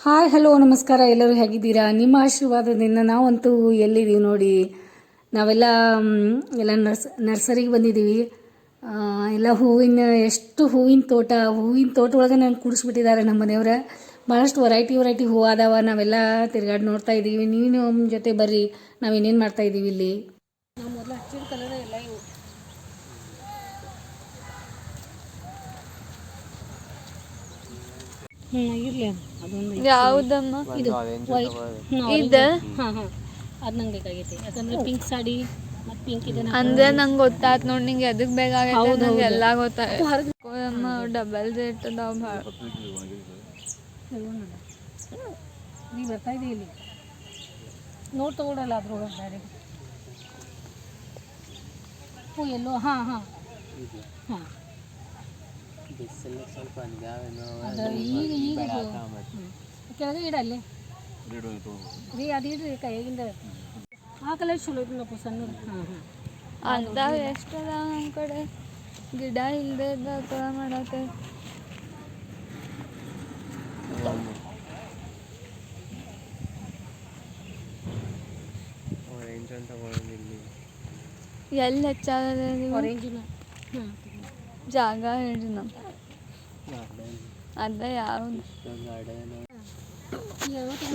Hi, hello, ನಮಸ್ಕಾರ. ಎಲ್ಲರೂ ಹೇಗಿದ್ದೀರಾ? ನಿಮ್ಮ ಆಶೀರ್ವಾದದಿಂದ ನಾವಂತೂ ಎಲ್ಲಿದ್ದೀವಿ ನೋಡಿ. ನಾವೆಲ್ಲ ಎಲ್ಲ ನರ್ಸ್, ನರ್ಸರಿಗೆ ಬಂದಿದ್ದೀವಿ. ಎಲ್ಲ ಹೂವಿನ, ಎಷ್ಟು ಹೂವಿನ ತೋಟ ಹೂವಿನ ತೋಟ ಒಳಗೆ ನಾನು ಕೂಡಿಸ್ಬಿಟ್ಟಿದ್ದಾರೆ ನಮ್ಮ ಮನೆಯವ್ರ. ಭಾಳಷ್ಟು ವೆರೈಟಿ ವೆರೈಟಿ ಹೂವು ಅದಾವ ನಾವೆಲ್ಲ ತಿರ್ಗಾಡಿ ನೋಡ್ತಾ ಇದ್ದೀವಿ. ನೀವು ನಮ್ಮ ಜೊತೆ ಬರ್ರಿ. ನಾವು ಇನ್ನೇನು ಮಾಡ್ತಾ ಇದ್ದೀವಿ ಇಲ್ಲಿ ನಾವು ಮೊದಲು ಹಚ್ಚಿದ ಕಲರ್ ಎಲ್ಲ ಇವು ಹ್ಞೂ ಇರಲಿ ಅದೊಂದು ಯಾವ್ದಮ್ಮ? ಇದು ವೈಟ್ ಇದ? ಹಾಂ ಹಾಂ ಅದು ನಂಗೆ ಬೇಕಾಗೈತಿ. ಯಾಕಂದ್ರೆ ಪಿಂಕ್ ಸಾಡಿ ಮತ್ತು ಪಿಂಕ್ ಇದೆ ಅಂದ್ರೆ ನಂಗೆ ಗೊತ್ತಾತ್ ನೋಡಿ ನಿಂಗೆ ಎದಕ್ ಬೇಕಾಗೈತೆ ನಂಗೆ. ಎಲ್ಲ ಗೊತ್ತಾಗೈತೆ ಅಮ್ಮ ಡಬಲ್ ರೇಟ್ ಅದಾವ ಭಾಳ ನೀ ಬರ್ತಾ ಇದೆ ಇಲ್ಲಿ? ನೋಟ್ ತಗೊಳಲ್ಲ ಅದ್ರೊಳಗೆ ಡೈರೆಕ್ಟ್ ಹ್ಞೂ ಎಲ್ಲೋ ಹಾ ಹಾ. ಹಾಂ. ಈಗ ಈಗ ಹ್ಮ್. ಕೆಳಗೆ ಇಡಲ್ಲಿ. ರೀ ಅದು ಇಡ್ರಿ ಕೈಯಾಗಿಂದ ಆ ಕಲರ್ ಚಲೋ ಐತಿ ಸಣ್ಣ ಹಾಂ ಹಾಂ ಅಂತಾವ್ ಎಷ್ಟು ಅದ ನಮ್ಮ ಕಡೆ? ಗಿಡ ಇಲ್ಲದೆ ಇದ್ದ ಥರ ಮಾಡತ್ತೆ. ಎಲ್ಲಿ ಹೆಚ್ಚಾಗದೆ ಜಾಗ ಹೇಳ್ರಿ ನಮ್ಮ ಅದ ಯಾವ್ದು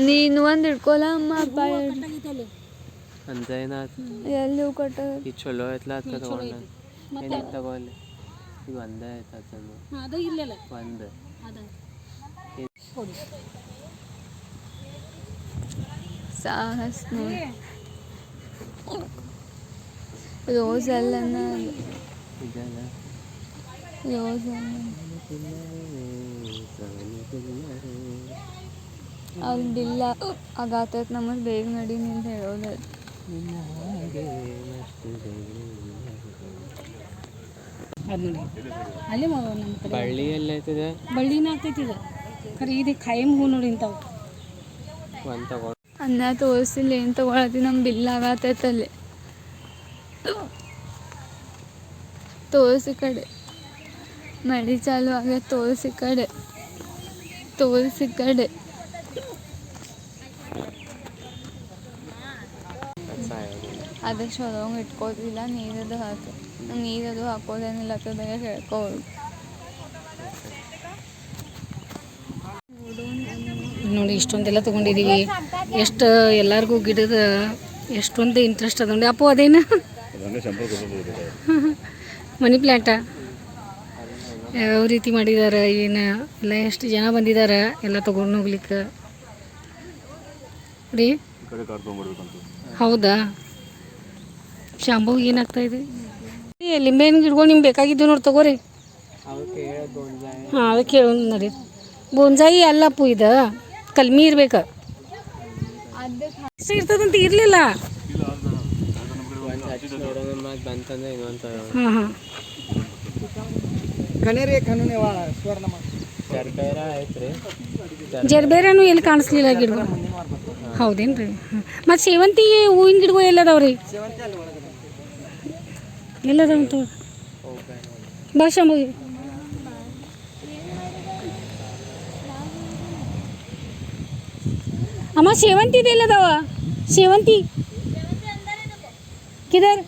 ನೀನು ಒಂದು ಹಿಡ್ಕೊಲ್ಲ ಅಮ್ಮ ಅಪ್ಪ ಹೇಳ್ರಿ ಕಟ್ಟಾಗೈತೆ ಅಂತ ಏನಾಯ್ತು ಎಲ್ಲಿ ಹೂ ಕಟ್ಟ ಈ ಚಲೋ ಐತ್ಲ ಅದ್ಕ ತಗೊಂಡ ಮತ್ತೆ ಏನಿಗೆ ತಗೊಳ್ಳಿ ಈಗ ಒಂದೇ ಆಯ್ತು ಅದನ್ನು ಹಾಂ ಅದು ಇಲ್ಲಲ್ಲ ಒಂದು ಅದ ಕೊಡಿ ಸಾಹಸ್ ನೋಡಿ ರೋಸ್ ಎಲ್ಲನ ಇದೆಲ್ಲ ರೋಸ್ ಎಲ್ಲ ಅಲ್ಲಿ ಬಿಲ್ಲ ಗಾತ್ರ ನಮಗೆ ಬೇಗ ನಡಿ ನಿಂತ ಹೇಳೋದು. ಅಲ್ಲೇ ಬಳ್ಳಿ ಎಲ್ಲ ಬಳ್ಳಿನ ಆಗ್ತೈತಿ ಇದು. ಖರೆ ಇದು ಖಾಯಂ ಹೂ ನೋಡಿ ಇಂಥವು. ಒಂದು ಅನ್ನ ತೋರಿಸಿಲ್ಲ ಏನು ತಗೊಳತಿ ನಮ್ಮ ಬಿಲ್ ಆಗತೈತೆ ಅಲ್ಲಿ. ತೋರಿಸಿ ಕಡೆ. ಮಳೆ ಚಾಲು ಆಗ್ಯ ತೋಲ್ ಕಡೆ. ತೋಲ್ ಕಡೆ. ಅದೇ ಚಲೋಂಗೆ ಇಟ್ಕೋತಿಲ್ಲ ನೀರದು ಹಾಕಿ. ನೀರದು ಹಾಕೋದೇನಿಲ್ಲ ಹೇಳ್ಕೋದು ನೋಡಿ ಇಷ್ಟೊಂದೆಲ್ಲ ತೊಗೊಂಡಿದ್ದೀವಿ ಎಷ್ಟು ಎಲ್ಲರಿಗೂ ಗಿಡದ ಎಷ್ಟೊಂದು ಇಂಟ್ರೆಸ್ಟ್ ಅದ ನೋಡಿ. ಅಪ್ಪು ಅದೇನು? ಮನಿ ಪ್ಲ್ಯಾಂಟ ಯಾವ ರೀತಿ ಮಾಡಿದ್ದಾರೆ ಏನು ಎಲ್ಲ ಎಷ್ಟು ಜನ ಬಂದಿದ್ದಾರೆ ಎಲ್ಲ ತೊಗೊಂಡು ಹೋಗ್ಲಿಕ್ಕೆ? ರೀ? ಹೌದಾ? ಶಾಂಭವಿಗೆ ಏನಾಗ್ತಾ ಇದೆ? ಏ, ಲಿಂಬೆಹಣ್ಣು ಗಿಡಗಳು ನಿಮ್ಗೆ ಬೇಕಾಗಿದ್ದು ನೋಡಿ ತಗೋರಿ. ಹಾಂ ಅದಕ್ಕೆ ಹೇಳೋಣ ನೋಡಿ. ಬೋನ್ಸಾಯಿ ಅಲ್ಲಪ್ಪು ಇದು? ಕಲ್ಮಿ ಇರ್ಬೇಕು. ಇಷ್ಟ ಇರ್ತದಂತ ಇರಲಿಲ್ಲ. ಹಾಂ ಹಚ್ಚಿ ಚರ್ಬೇರ ಐತ್ರಿ ಜರ್ಬೇರನು ಎಲ್ಲಿ ಕಾಣಿಸ್ಲಿಲ್ಲ ಗಿಡಗಳು ಹೌದೇನ್ರಿ? ರೀ ಮತ್ತು ಸೇವಂತಿಗೆ ಹೂವಿನ ಗಿಡಗಳು ಎಲ್ಲದಾವ್ರಿ? ಎಲ್ಲದಾವಂತ? ಬಾ ಮುಗಿ. ಅಮ್ಮ ಸೇವಂತಿದು ಎಲ್ಲದಾವ? ಸೇವಂತಿ? ಕಿದರ್?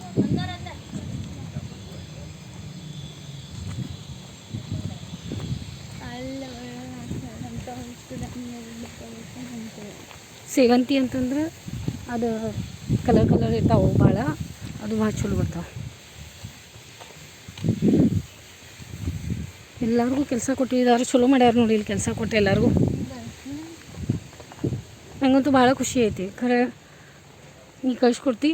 ಸೇವಂತಿ ಅಂತಂದ್ರೆ ಅದು ಕಲರ್ ಕಲರ್ ಇರ್ತಾವೆ ಭಾಳ, ಅದು ಭಾಳ ಚಲೋ ಬರ್ತಾವೆ. ಎಲ್ಲರಿಗೂ ಕೆಲಸ ಕೊಟ್ಟಿದ್ದಾರೆ ಚಲೋ ಮಾಡ್ಯಾರ ನೋಡಿ ಇಲ್ಲಿ ಕೆಲಸ ಕೊಟ್ಟು ಎಲ್ಲರಿಗೂ. ನಂಗಂತೂ ಭಾಳ ಖುಷಿ ಐತಿ. ಖರೆ, ನೀ ಕಳ್ಸ್ಕೊಡ್ತಿ?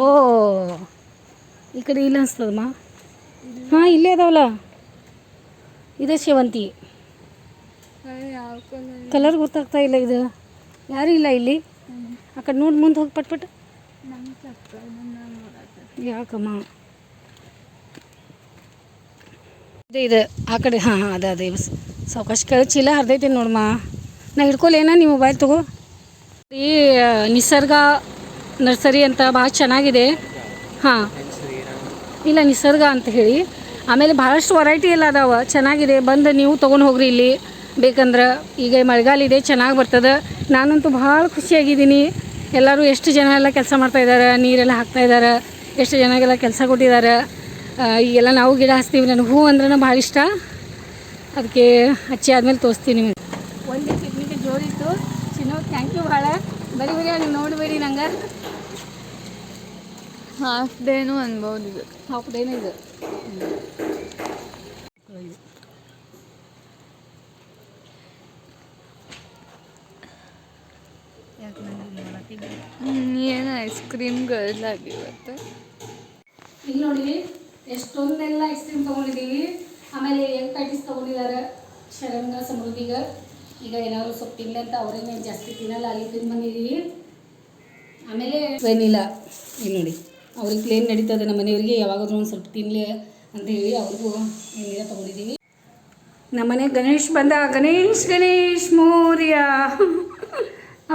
ಓ, ಈ ಕಡೆ ಇಲ್ಲ ಅನ್ಸ್ತದಮ್ಮ? ಹಾಂ, ಇಲ್ಲೇ ಅದಾವಲ್ಲ. ಇದೇ ಸೇವಂತಿ. ಕಲರ್? ಗೊತ್ತಾಗ್ತಾ ಇಲ್ಲ ಇದು. ಯಾರು ಇಲ್ಲ ಇಲ್ಲಿ? ಆ ಕಡೆ ನೋಡಿ ಮುಂದೆ ಹೋಗಿ ಪಟ್ಪಟ್ಟು ಯಾಕಮ್ಮ? ಇದೆ ಇದು ಆ ಕಡೆ ಹಾಂ ಹಾಂ ಅದ ಅದೇ ಸಾವಕಾಶ ಕೆಳಗೆ ಚೀಲ ಹರಿದೈತೆ ನೋಡಮ್ಮ. ನಾ ಹಿಡ್ಕೊಲೇನ ನೀವು ಮೊಬೈಲ್ ತಗೋ? ಈ ನಿಸರ್ಗ ನರ್ಸರಿ ಅಂತ ಭಾಳ ಚೆನ್ನಾಗಿದೆ. ಹಾಂ. ಇಲ್ಲ ನಿಸರ್ಗ ಅಂತ ಹೇಳಿ. ಆಮೇಲೆ ಭಾಳಷ್ಟು ವರೈಟಿ ಎಲ್ಲ ಅದಾವ. ಚೆನ್ನಾಗಿದೆ. ಬಂದು ನೀವು ತೊಗೊಂಡು ಹೋಗ್ರಿ ಇಲ್ಲಿ. ಬೇಕಂದ್ರೆ ಈಗ ಮಳೆಗಾಲ ಇದೆ ಚೆನ್ನಾಗಿ ಬರ್ತದೆ. ನಾನಂತೂ ಭಾಳ ಖುಷಿಯಾಗಿದ್ದೀನಿ. ಎಲ್ಲರೂ ಎಷ್ಟು ಜನ ಎಲ್ಲ ಕೆಲಸ ಮಾಡ್ತಾಯಿದ್ದಾರೆ ನೀರೆಲ್ಲ ಹಾಕ್ತಾಯಿದ್ದಾರೆ ಎಷ್ಟು ಜನಗೆಲ್ಲ ಕೆಲಸ ಕೊಟ್ಟಿದ್ದಾರೆ ಈಗೆಲ್ಲ ನಾವು ಗಿಡ ಹಚ್ತೀವಿ ನನಗೆ ಹೂ ಅಂದ್ರೆ ಭಾಳ ಇಷ್ಟ. ಅದಕ್ಕೆ ಹಚ್ಚಿ ಆದ್ಮೇಲೆ ತೋರಿಸ್ತೀನಿ ನಿಮಗೆ. ಒಂದೇ ಪಿಕ್ನಿಕ್ ಜೋರಿತ್ತು. ಚಿನ್ನೋ ಥ್ಯಾಂಕ್ ಯು ಭಾಳ. ಬರೀ ಬರೀ ನೀವು ನೋಡಬೇಡಿ ನಂಗೆ. ಹಾಫ್ ಡೇನು ಅನ್ಬೋದು ಇದು. ಹಾಫ್ ಡೇನೇ ಇದು. ಏನು ಐಸ್ ಕ್ರೀಮ್ ಇವತ್ತು ಇಲ್ಲಿ ನೋಡಿ ಎಷ್ಟೊಂದೆಲ್ಲ ಐಸ್ ಕ್ರೀಮ್ ತೊಗೊಂಡಿದ್ದೀವಿ. ಆಮೇಲೆ ಎಗ್ ಪ್ಯಾಟೀಸ್ ತೊಗೊಂಡಿದ್ದಾರೆ. ಶರಣ್ಗ ಸಮೃದ್ಧಿಗ. ಈಗ ಏನಾದ್ರು ಸೊಪ್ಪು ತಿನ್ನಲಿ ಅಂತ ಅವರೇನೆ ಜಾಸ್ತಿ ತಿನ್ನಲ್ಲ ಅಲ್ಲಿ ತಿಂದು ಬಂದಿದ್ದೀವಿ. ಆಮೇಲೆ ವೆನಿಲ್ಲ ಇಲ್ಲಿ ನೋಡಿ ಅವ್ರಿಗೆ ಪ್ಲೇನ್ ನಡೀತದೆ. ನಮ್ಮ ಮನೆಯವ್ರಿಗೆ ಯಾವಾಗಾದ್ರೂ ಒಂದು ಸ್ವಲ್ಪ ತಿನ್ನಲಿ ಅಂತ ಹೇಳಿ ಅವ್ರಿಗೂ ವೆನಿಲ್ಲ ತೊಗೊಂಡಿದ್ದೀವಿ. ನಮ್ಮನೆ ಗಣೇಶ್ ಬಂದ ಗಣೇಶ್ ಗಣೇಶ್ ಮೌರ್ಯ.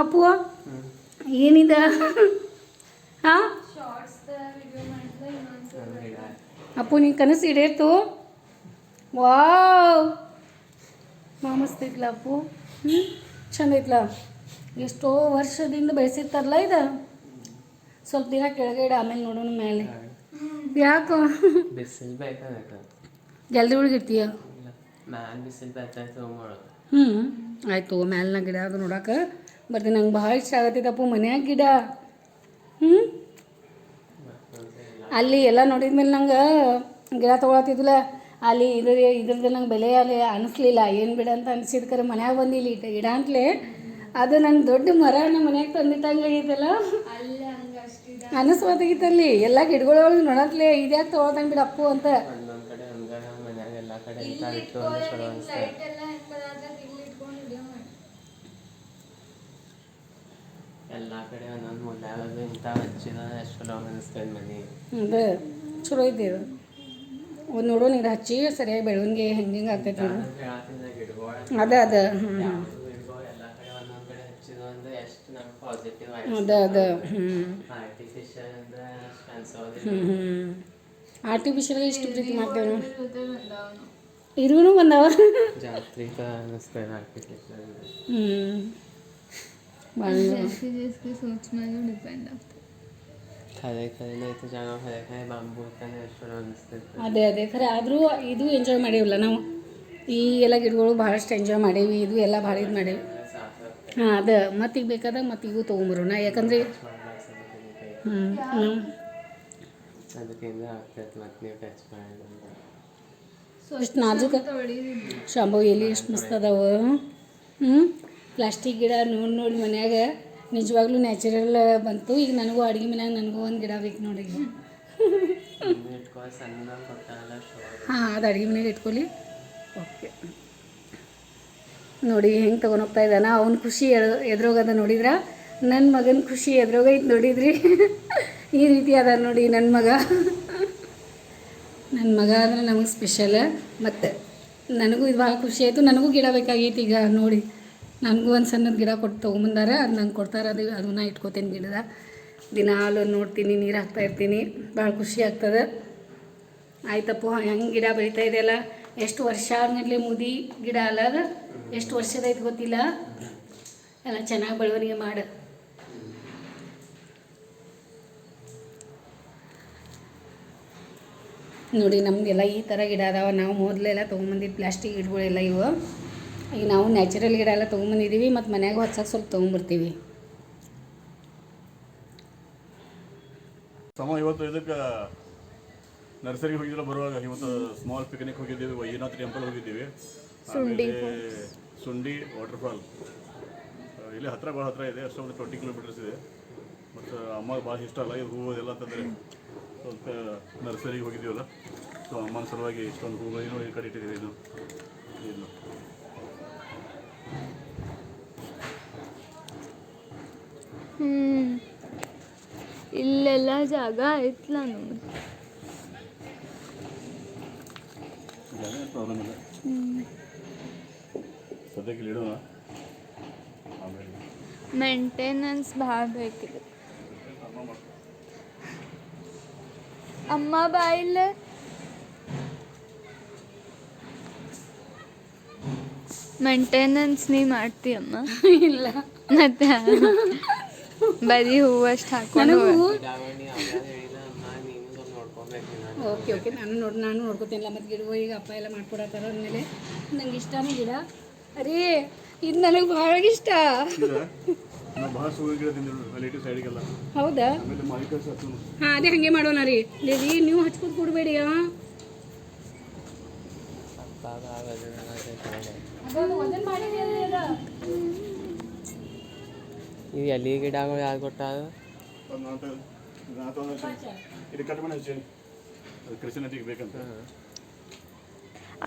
ಅಪ್ಪು ಏನಿದ? ಹಾಂ? ಅಪ್ಪು ನೀನು ಕನಸು ಇಡೇತು ವಾವ್! ಮಾಮಸ್ತೈತ್ಲ ಅಪ್ಪು. ಹ್ಞೂ ಚಂದ ಐತ್ಲ ಎಷ್ಟೋ ವರ್ಷದಿಂದ ಬೆಳೆಸಿರ್ತಾರಲ್ಲ ಇದು? ಸ್ವಲ್ಪ ದಿನ ಕೆಳಗೆ ಇಡ ಆಮೇಲೆ ನೋಡೋಣ ಮೇಲೆ ಯಾಕೋ? ಜಲ್ದಿ ಒಳಗಿರ್ತೀಯ ಹ್ಞೂ ಆಯ್ತು ಮ್ಯಾಲಿನ ಗಿಡ ಅದು ನೋಡಕ್ಕೆ ಬರ್ತೀನಿ. ನಂಗೆ ಭಾಳ ಇಷ್ಟ ಆಗತ್ತೈತಪ್ಪು ಮನ್ಯಾಗ ಗಿಡ. ಹ್ಞೂ ಅಲ್ಲಿ ಎಲ್ಲ ನೋಡಿದ ಮೇಲೆ ನಂಗೆ ಗಿಡ ತೊಗೊಳತ್ತಿದ್ಲ. ಅಲ್ಲಿ ಇದ್ರ ಇದ್ರದ್ದು ನಂಗೆ ಬೆಲೆ ಅಲ್ಲಿ ಅನಿಸ್ಲಿಲ್ಲ. ಏನು ಬಿಡ ಅಂತ ಅನಿಸಿದ ಕರೆ ಮನ್ಯಾಗ ಬಂದಿಲ್ಲ ಇಟ್ಟ ಗಿಡ ಅಂತಲೇ. ಅದು ನನ್ನ ದೊಡ್ಡ ಮರ ನಮ್ಮ ಮನ್ಯಾಗ ತಂದಿಟ್ಟಂಗೆ ಆಗೈತಲ್ಲ. ಅನಿಸ್ಬೋದಾಗಿತ್ತಲ್ಲಿ ಎಲ್ಲ ಗಿಡಗಳೊಳಗೆ ನೋಡತ್ಲೆ ಇದ್ಯಾಕೆ ತೊಗೊಳ್ದಂಗೆ ಬಿಡಪ್ಪು ಅಂತ ಒಂದೊಂದು ಕಡೆ ಹಂಗ ಮನ್ಯಾಗ ಎಲ್ಲ ಕಡೆ ಒಂದೊಂದು ಮೂಲ್ಯಾಗ ಇಂಥ ಹಚ್ಚಿದ ಎಷ್ಟು ಚಲೋ ಅನಿಸ್ತದೆ ಮನೆ. ಅದೇ ಚಲೋ ಐತಿ ಒಂದು ನೋಡೋಣ ಇದು ಹಚ್ಚಿ ಸರಿಯಾಗಿ ಬೆಳವಣಿಗೆ ಹೆಂಗೆ ಹೆಂಗೆ ಆಗ್ತೈತಿ ಅದೇ ಅದ ಅದ ಹ್ಞೂ ಯಾವ್ದು ಗಿಡಗಳು ಎಲ್ಲ ಕಡೆ ಒಂದೊಂದು ಕಡೆ ಹಚ್ಚಿದ ಅಂದ್ರೆ ಎಷ್ಟು ನಮ್ಗೆ ಪಾಸಿಟಿವ್ ಅದ ಅದ ಹ್ಞೂ ಆರ್ಟಿಫಿಷಿಯಲ್ ಹ್ಞೂ ಹ್ಞೂ ಎಷ್ಟು ಪ್ರೀತಿ ಮಾಡ್ತೇವೆ ಇರುವನು ಬಂದವ ಜಾತ್ರಿಕ ಅನಿಸ್ತದೆ ಆಗ್ತದೆ ಖರೆ ಖರೇನೆ ಐತೆ ಜಾಗ ಖರೆ ಖರೆ ಬಾಂಬು ಇತ್ತಂದ್ರೆ ಎಷ್ಟು ಚಲೋ ಅನಿಸ್ತೈತೆ ಅದೇ ಅದೇ ಖರೆ ಆದರೂ ಇದು ಎಂಜಾಯ್ ಮಾಡೇವಲ್ಲ ನಾವು ಈ ಎಲ್ಲ ಗಿಡಗಳು ಭಾಳಷ್ಟು ಎಂಜಾಯ್ ಮಾಡೇವಿ ಇದು ಎಲ್ಲ ಭಾಳ ಇದು ಮಾಡೇವಿ ಹಾಂ ಅದ ಮತ್ತೀಗ ಬೇಕಾದಾಗ ಮತ್ತೀಗೂ ತೊಗೊಂಬರೋಣ ಯಾಕಂದರೆ ಹ್ಞೂ ಅದಕ್ಕಿಂತ ಆಗ್ತೈತೆ ಮತ್ತೆ ನೀವು ಟಚ್ ಸೊ ಎಷ್ಟು ನಾಜೂಕ ಶಾಂಬು ಎಲ್ಲಿ ಎಷ್ಟು ಮಸ್ತ್ ಅದಾವ ಹ್ಞೂ ಪ್ಲಾಸ್ಟಿಕ್ ಗಿಡ ನೋಡಿ ನೋಡಿ ಮನ್ಯಾಗ ನಿಜವಾಗ್ಲೂ ನ್ಯಾಚುರಲ್ ಬಂತು. ಈಗ ನನಗೂ ಅಡುಗೆ ಮನ್ಯಾಗ ನನಗೂ ಒಂದು ಗಿಡ ಬೇಕು ನೋಡಿ ಹಾಂ, ಅದು ಅಡುಗೆ ಮನೆಗೆ ಇಟ್ಕೊಳ್ಳಿ ಓಕೆ. ನೋಡಿ ಹೆಂಗೆ ತೊಗೊಂಡೋಗ್ತಾ ಇದ್ದಾನ. ಅವ್ನ ಖುಷಿ ಎದುರೋಗದ ನೋಡಿದ್ರ? ನನ್ನ ಮಗನ ಖುಷಿ ಎದ್ರೋಗೈತೆ ನೋಡಿದ್ರಿ? ಈ ರೀತಿ ಅದ ನೋಡಿ ನನ್ನ ಮಗ. ನನ್ನ ಮಗ ಅಂದ್ರೆ ನಮಗೆ ಸ್ಪೆಷಲ್ ಮತ್ತು ನನಗೂ ಇದು ಭಾಳ ಖುಷಿ ಆಯಿತು. ನನಗೂ ಗಿಡ ಬೇಕಾಗೈತಿ ಈಗ ನೋಡಿ. ನನಗೂ ಒಂದು ಸಣ್ಣದ ಗಿಡ ಕೊಟ್ಟು ತೊಗೊಂಬಂದಾರೆ ಅದು ನಂಗೆ ಕೊಡ್ತಾರೆ, ಅದು ಅದನ್ನ ಇಟ್ಕೋತೀನಿ ಗಿಡದ ದಿನ ಹಾಲು ನೋಡ್ತೀನಿ, ನೀರು ಹಾಕ್ತಾ ಇರ್ತೀನಿ, ಭಾಳ ಖುಷಿ ಆಗ್ತದೆ. ಆಯ್ತಪ್ಪ, ಹೆಂಗೆ ಗಿಡ ಬೆಳೀತಾ ಇದೆಯಲ್ಲ? ಎಷ್ಟು ವರ್ಷ ಆದ್ಮೇಲೆ ಮುದಿ ಗಿಡ ಅಲ್ಲ ಅದು? ಎಷ್ಟು ವರ್ಷದಾಯ್ತು ಗೊತ್ತಿಲ್ಲ. ಎಲ್ಲ ಚೆನ್ನಾಗಿ ಬೆಳವಣಿಗೆ ಮಾಡು. ನೋಡಿ, ನಮಗೆಲ್ಲ ಈ ಥರ ಗಿಡ ಅದಾವ. ನಾವು ಮೊದಲೆಲ್ಲ ತೊಗೊಂಬಂದಿದ್ದು ಪ್ಲಾಸ್ಟಿಕ್ ಗಿಡಗಳೆಲ್ಲ ಇವು. ಈಗ ನಾವು ನ್ಯಾಚುರಲ್ ಗಿಡ ಎಲ್ಲ ತೊಗೊಂಬಂದಿದ್ದೀವಿ ಮತ್ತು ಮನ್ಯಾಗ ಹೊಚ್ಚಕ್ಕೆ ಸ್ವಲ್ಪ ತೊಗೊಂಬರ್ತೀವಿ. ಸಮ ಇವತ್ತು ಇದಕ್ಕೆ ನರ್ಸರಿಗೆ ಹೋಗಿದ್ದಿಲ್ಲ ಬರುವಾಗ ಇವತ್ತು ಸ್ಮಾಲ್ ಪಿಕ್ನಿಕ್ ಹೋಗಿದ್ದೀವಿ ವೈದ್ಯನಾಥ್ ಟೆಂಪಲ್ ಹೋಗಿದ್ದೀವಿ. ಸುಂಡಿ ಸುಂಡಿ ವಾಟರ್ಫಾಲ್ ಇಲ್ಲಿ ಹತ್ರ ಭಾಳ ಹತ್ರ ಇದೆ ಅಷ್ಟೊಂದು ಟ್ವೆಂಟಿ ಕಿಲೋಮೀಟರ್ಸ್ ಇದೆ. ಮತ್ತು ಅಮ್ಮಗೆ ಭಾಳ ಇಷ್ಟ ಅಲ್ಲ ಇದು ಹೂವು ಎಲ್ಲ ಅಂತಂದರೆ ಸ್ವಲ್ಪ ನರ್ಸರಿಗೆ ಹೋಗಿದ್ದೀವಲ್ಲ ಸೊ ಅಮ್ಮನ ಸಲುವಾಗಿ ಇಷ್ಟೊಂದು ಹೂವು ಈ ಕಡೆ ಇಟ್ಟಿದ್ದೀವಿ ಇದು ಇಲ್ಲೆಲ್ಲ ಜಾಗ ಐತ್ಲ ನಮ್ಗೆ ಪ್ರಾಬ್ಲಮ್ ಇಲ್ಲ ಸದ್ಯಕ್ಕೆ ಇಡೋಣ ಮೇಂಟೆನೆನ್ಸ್ ಭಾಳ ಬೇಕಿದೆ ಅಮ್ಮ ಬಾಯಿಲ್ಲ ಮೇಂಟೆನೆನ್ಸ್ ನೀ ಮಾಡ್ತೀಯಮ್ಮ ಇಲ್ಲ ಮತ್ತೆ ಬರೀ ಹೂವು ಹಾಕೊಂಡು ನೀನು ಸ್ವಲ್ಪ ಓಕೆ ಓಕೆ. ನಾನು ನೋಡಿ ನಾನು ನೋಡ್ಕೋತೀನಿಲ್ಲ ಮತ್ತು ಗಿಡ ಈಗ ಅಪ್ಪ ಎಲ್ಲ ಮಾಡ್ಕೊಡತ್ತಾರ ಅಂದಮೇಲೆ ನಂಗೆ ಇಷ್ಟನೇ ಗಿಡ. ಅರೇ ಇದು ನನಗೆ ಬಹಳ ಇಷ್ಟ. ಹೌದಾ? ಹಾಂ ಅದೇ ಹಾಗೆ ಮಾಡೋಣ ರೀ. ದೇವಿ ನೀವು ಹಚ್ಕೊತ್ ಕೊಡಬೇಡಿ ಅಪ್ಪಾಗ ಮಾಡಿ ಎಲೆ ಗಿಡಗಳು ಯಾರು ಬೇಕಂತ.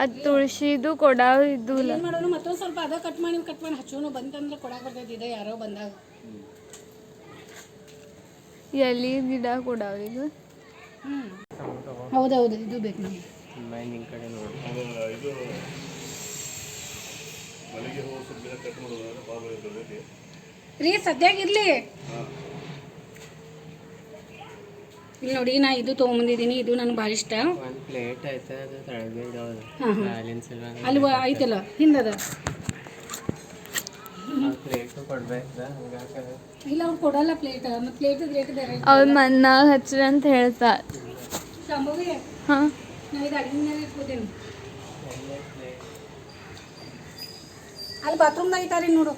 ಅದು ತುಳಸಿದು ಕೊಡಾವ್ ಇದ್ದುಲ್ಲ ಏನು ಮಾಡೋಣ ಮತ್ತೊಂದು ಸ್ವಲ್ಪ ಅದ ಕಟ್ ಮಾಡಿ ಕಟ್ ಮಾಡಿ ಹಚ್ಚೋನು. ಬಂತಂದ್ರೆ ಕೊಡ ಬರ್ತೈತಿ ಇದೆ ಯಾರೋ ಬಂದಾಗ. ಎಲ್ಲಿ ಗಿಡ ಕೊಡಾವ ಈಗ ಹ್ಞೂ ಹೌದೌದು ಇದು ಬೇಕು ನಮಗೆ. ಅಮ್ಮ ಕಡೆ ನೋಡಿ. ಇದು ಮಲ್ಲಿಗೆ ಹೂವು ಸ್ವಲ್ಪ ಕಟ್ ಮಾಡೋದು ಭಾಳ ಇರ್ತದೆ ರೀ ಸದ್ಯಾಗ ಇರ್ಲಿ ಹಾಂ ಇಲ್ಲಿ ನೋಡಿ ನಾ ಇದು ತೊಗೊಂಬಂದಿದ್ದೀನಿ ಇದು ನನಗೆ ಭಾಳ ಇಷ್ಟ. ಒಂದು ಪ್ಲೇಟ್ ಅಲ್ಲಿ ವ- ಐತಲ್ಲ ಹಿಂದದ ಆ ಪ್ಲೇಟು ಕೊಡ್ಬೇಕು ಇಲ್ಲ ಅವ್ರು ಕೊಡಲ್ಲ ಪ್ಲೇಟ್ ಮತ್ತೆ ಪ್ಲೇಟ್ ರೇಟ್ ಬೇರೆ. ಅವ್ರು ಮನ್ನಾಗ ಹಚ್ರಿ ಅಂತ ಹೇಳ್ತಾರೆ. ಸಂಭವಿ ಹಾಂ. ನಾವು ಇದು ಅಡಿಗೆ ಮೇಲೆ ಇಟ್ಕೋತೀನಿ. ಅಲ್ಲಿ ಬಾತ್ರೂಮ್ದಾಗ ಇಟ್ಟಾರಿ ನೋಡು.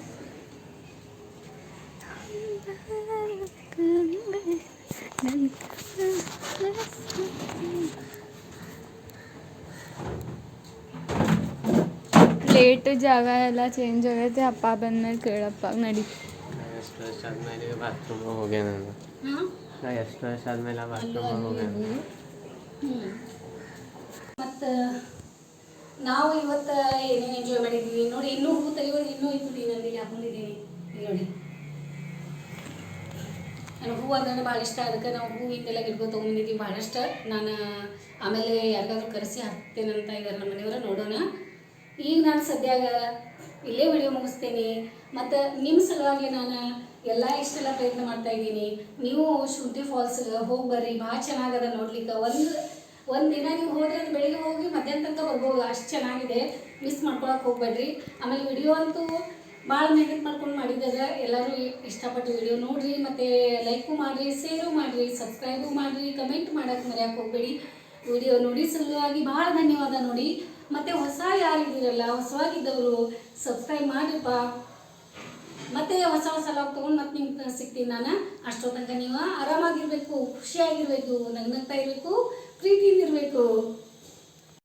ಪ್ಲೇಟ್ ಜಾಗ ಎಲ್ಲ ಚೇಂಜ್ ಆಗೈತೆ ಅಪ್ಪ ಬಂದ್ಮೇಲೆ ಕೇಳಪ್ಪ ನಡಿ ನಾ ಎಷ್ಟು ವರ್ಷ ಆದ್ಮೇಲೆ ಬಾತ್ರೂಮ್ ಹೋಗ್ಯ ನಾನು ಹಾಂ ನಾ ಎಷ್ಟು ವರ್ಷ ಆದ್ಮೇಲೆ ಬಾತ್ರೂಮ್ ಹೋಗ್ಯ ಮತ್ತು ನಾವು ಇವತ್ತು ಏನೇನು ಎಂಜಾಯ್ ಮಾಡಿದ್ವಿ ನೋಡಿ ಇನ್ನೂ ಹೂ ತೆಗಿಯೋದು ಇನ್ನೂ ಇತ್ತು ನಂದು ಇಲ್ಲಿ ಹಾಕೊಂಡಿದ್ದೀನಿ ಇಲ್ಲಿ ನೋಡಿ ನನಗೆ ಹೂ ಅಂದ್ರೆ ಭಾಳ ಇಷ್ಟ. ಅದಕ್ಕೆ ನಾವು ಹೂವಿಂದೆಲ್ಲ ಗಿಡಗಳು ತೊಗೊಂಡಿದ್ದೀವಿ ಭಾಳಷ್ಟು. ನಾನು, ಆಮೇಲೆ ಯಾರಿಗಾದ್ರೂ ಕರೆಸಿ ಹಾಕ್ತೇನಂತ ಇದ್ದಾರೆ ನಮ್ಮ ಮನೆಯವರು ನೋಡೋಣ. ಈಗ ನಾನು ಸದ್ಯಾಗ ಇಲ್ಲೇ ವಿಡಿಯೋ ಮುಗಿಸ್ತೇನೆ. ಮತ್ತು ನಿಮ್ಮ ಸಲುವಾಗಿ ನಾನು ಎಲ್ಲ ಇಷ್ಟೆಲ್ಲ ಪ್ರಯತ್ನ ಮಾಡ್ತಾ ಇದ್ದೀನಿ. ನೀವು ಶುಂಠಿ ಫಾಲ್ಸ್ಗೆ ಹೋಗಿ ಬರ್ರಿ, ಭಾಳ ಚೆನ್ನಾಗದ ನೋಡ್ಲಿಕ್ಕೆ. ಒಂದು ಒಂದು ದಿನ ನೀವು ಹೋದ್ರೆ ಅದು ಬೆಳಿಗ್ಗೆ ಹೋಗಿ ಮಧ್ಯಾಹ್ನ ತನಕ ಬರ್ಬೋದು. ಅಷ್ಟು ಚೆನ್ನಾಗಿದೆ. ಮಿಸ್ ಮಾಡ್ಕೊಳಕ್ಕೆ ಹೋಗ್ಬೇಡ್ರಿ. ಆಮೇಲೆ ವಿಡಿಯೋ ಅಂತೂ ಭಾಳ ಮೆಹನತ್ ಮಾಡ್ಕೊಂಡು ಮಾಡಿದಾಗ ಎಲ್ಲರೂ ಇಷ್ಟಪಟ್ಟು ವಿಡಿಯೋ ನೋಡ್ರಿ, ಮತ್ತು ಲೈಕು ಮಾಡಿರಿ ಶೇರು ಮಾಡಿರಿ ಸಬ್ಸ್ಕ್ರೈಬು ಮಾಡಿರಿ ಕಮೆಂಟ್ ಮಾಡೋಕ್ಕೆ ಮರೆಯೋಕೆ ಹೋಗಬೇಡಿ. ವಿಡಿಯೋ ನೋಡಿ ಸಲುವಾಗಿ ಭಾಳ ಧನ್ಯವಾದ ನೋಡಿ. ಮತ್ತು ಹೊಸ ಯಾರಿದ್ದೀರಲ್ಲ ಹೊಸವಾಗಿದ್ದವರು ಸಬ್ಸ್ಕ್ರೈಬ್ ಮಾಡಿರಪ್ಪ. ಮತ್ತೆ ಹೊಸ ಹೊಸ ಲಾಗ್ ತೊಗೊಂಡು ಮತ್ತೆ ನಿಮ್ಗೆ ಸಿಗ್ತೀನಿ ನಾನು. ಅಷ್ಟೋ ತನಕ ನೀವು ಆರಾಮಾಗಿರಬೇಕು, ಖುಷಿಯಾಗಿರಬೇಕು, ನಗ್ನಗ್ತಾ ಇರಬೇಕು, ಪ್ರೀತಿಯಿಂದ ಇರಬೇಕು.